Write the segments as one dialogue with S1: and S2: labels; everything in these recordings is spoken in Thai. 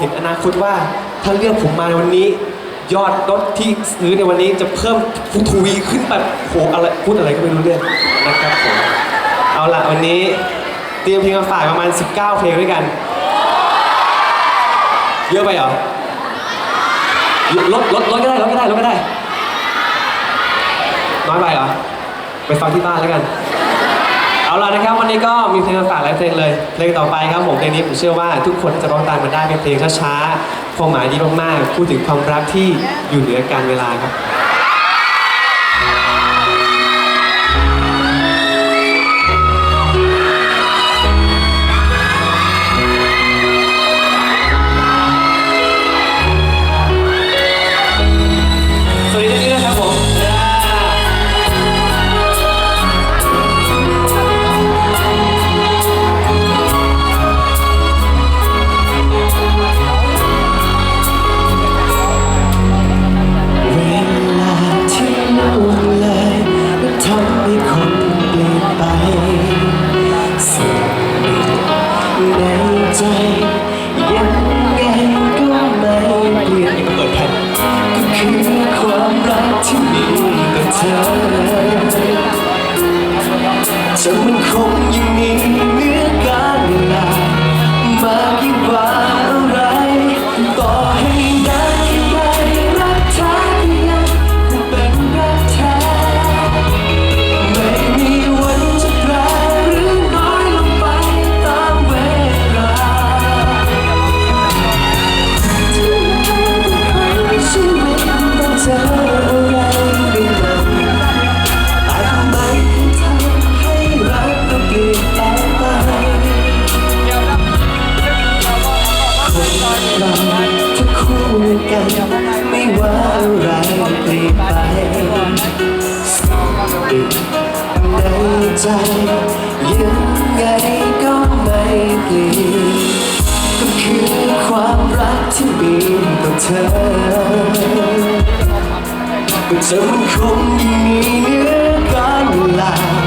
S1: เห็นอนาคตว่าถ้าเลือกผมมาในวันนี้ ยอดรถที่ซื้อในวันนี้จะเพิ่มทวีขึ้นแบบโหอะไรพูดอะไรก็ไม่รู้เรื่องนะครับผมเอาละวันนี้เตรียมเพลงมาฝากประมาณ 19 เพลงด้วยกัน เยอะไปเหรอลดลดลดก็ได้ลดก็ได้ลดก็ได้ น้อยไปเหรอ ไปฟังที่บ้านแล้วกัน ล่ะนะครับ วันนี้ก็มีเพลงมาฝากหลายเพลงเลยเพลงต่อไปครับผมเพลงนี้ผมเชื่อว่าทุกคนจะร้องตามมันได้เป็นเพลงช้าๆความหมายดีมากๆพูดถึงความรักที่อยู่เหนือการเวลาครับ ในใจ ยังไงก็ไม่เปลี่ยนก็คือความรักที่มีต่อเธอจะมันคง กันไม่ว่าอะไรเปลี่ยนไปสิ่ในใจยังไงก็ไม่เปลี่ยนก็คือความรักที่มีต่อเธอก็เธอมันคงยังมีเนื้อการเวลา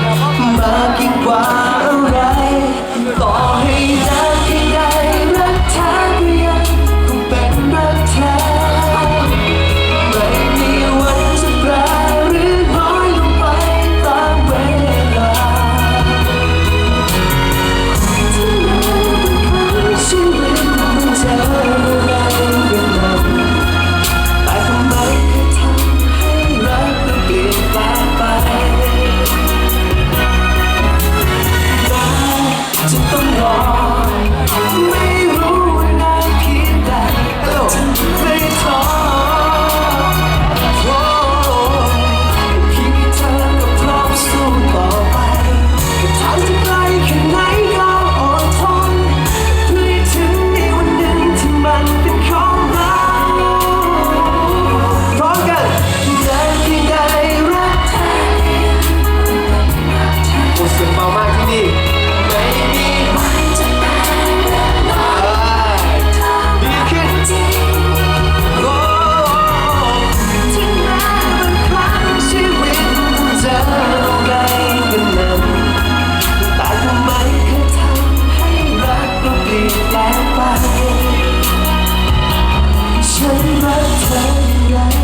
S1: ฉันรักเธออย่างไร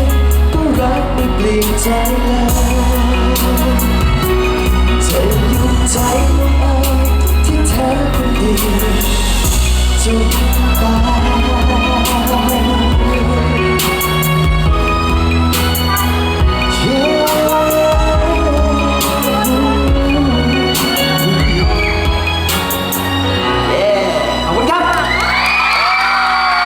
S1: ก็รักไม่เปลี่ยนใจเลย